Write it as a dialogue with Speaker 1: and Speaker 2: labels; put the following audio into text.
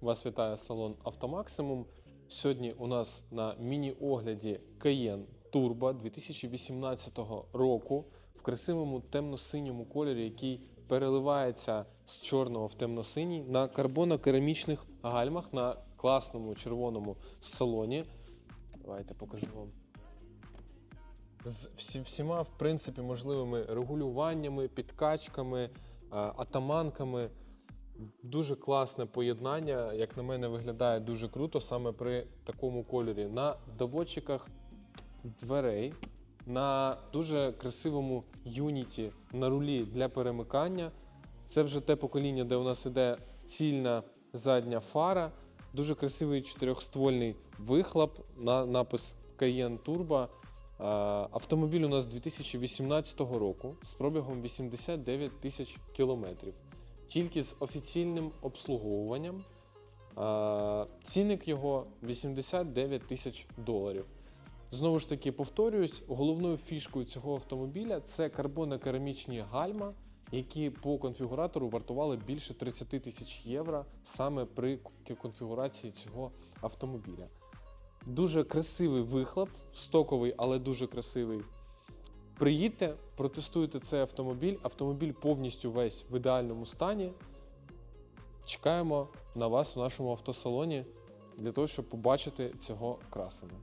Speaker 1: Вас вітає салон Автомаксимум. Сьогодні у нас на міні-огляді Cayenne Turbo 2018 року в красивому темно-синьому кольорі, який переливається з чорного в темно-синій на карбонокерамічних гальмах на класному червоному салоні. Давайте покажу вам. З всі, всіма, в принципі, можливими регулюваннями, підкачками, е, атаманками. Дуже класне поєднання, як на мене, виглядає дуже круто саме при такому кольорі. На доводчиках дверей, на дуже красивому юніті на рулі для перемикання. Це вже те покоління, де у нас іде цільна задня фара, дуже красивий чотирьохствольний вихлоп, на напис Cayenne Turbo. Автомобіль у нас 2018 року з пробігом 89 тисяч кілометрів. Тільки з офіційним обслуговуванням. Цінник його 89 тисяч доларів. Знову ж таки, повторююсь, головною фішкою цього автомобіля це карбонокерамічні гальма, які по конфігуратору вартували більше 30 тисяч євро саме при конфігурації цього автомобіля. Дуже красивий вихлоп, стоковий, але дуже красивий. Приїдьте, протестуйте цей автомобіль. Автомобіль повністю весь в ідеальному стані. Чекаємо на вас в нашому автосалоні для того, щоб побачити цього красення.